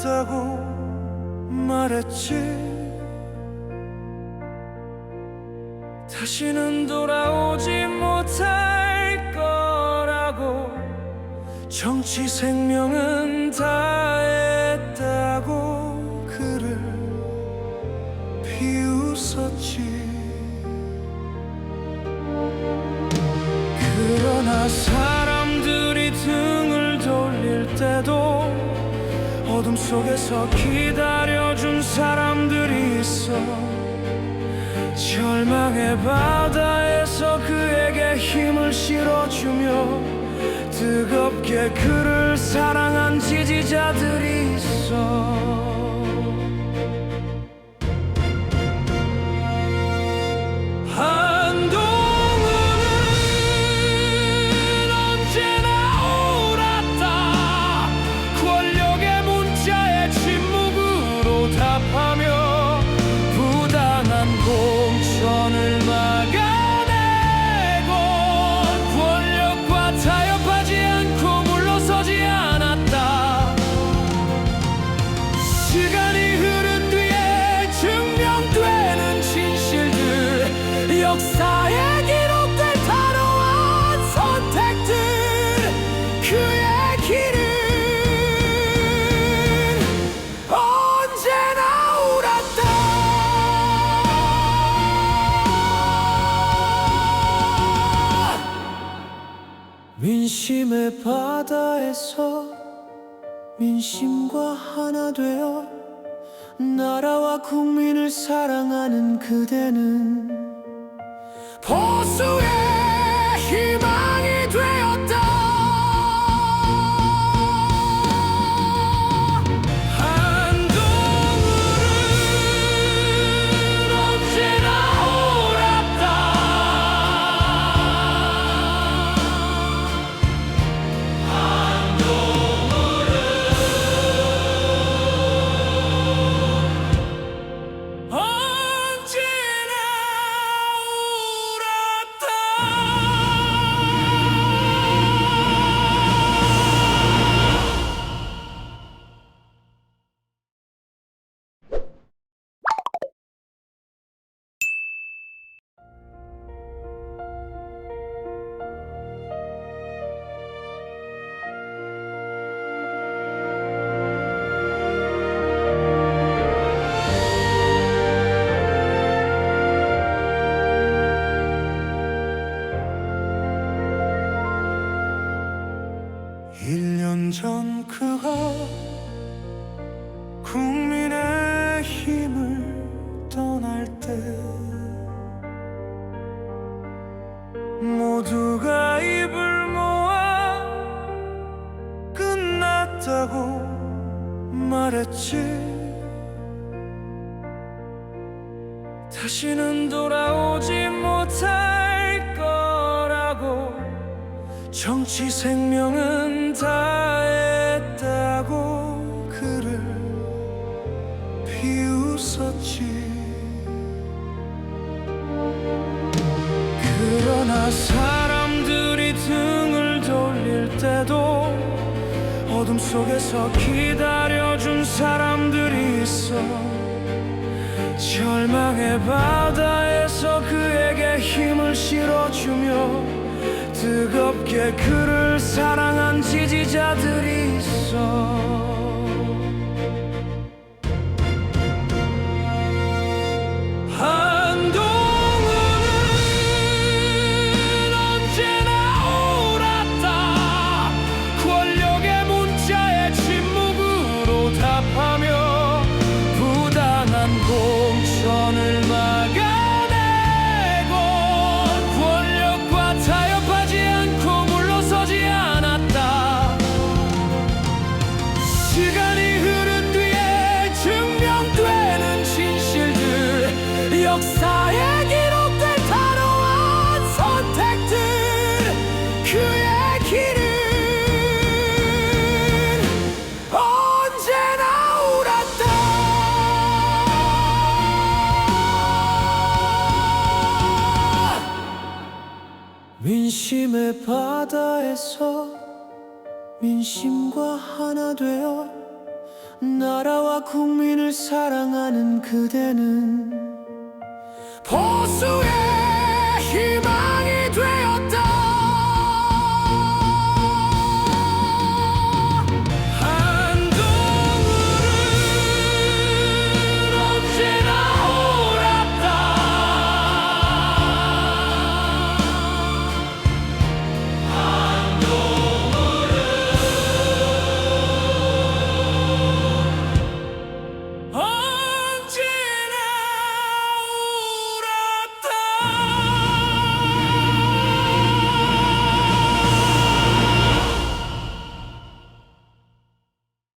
끝났다고 말했지. 다시는 돌아오지 못할 거라고 정치 생명은 다했다고 그를 비웃었지. 그러나 사람들이 등을 돌릴 때도 어둠 속에서 기다려준 사람들이 있어. 절망의 바다에서 그에게 힘을 실어주며 뜨겁게 그를 사랑한 지지자들이 있어 의 바다에서 민심과 하나 되어 나라와 국민을 사랑하는 그대는 보수의 전 그가 국민의 힘을 떠날 때 모두가 입을 모아 끝났다고 말했지. 다시는 돌아오지 못할 거라고 정치 생명은 다 했다고 그를 비웃었지. 그러나 사람들이 등을 돌릴 때도 어둠 속에서 기다려준 사람들이 있어. 절망의 바다에서 그에게 힘을 실어주며 뜨겁게 그를 사랑한 지지자들 역사에 기록될 단호한 선택들 그의 길은 언제나 울었다 민심의 바다에서 민심과 하나 되어 나라와 국민을 사랑하는 그대는 보수의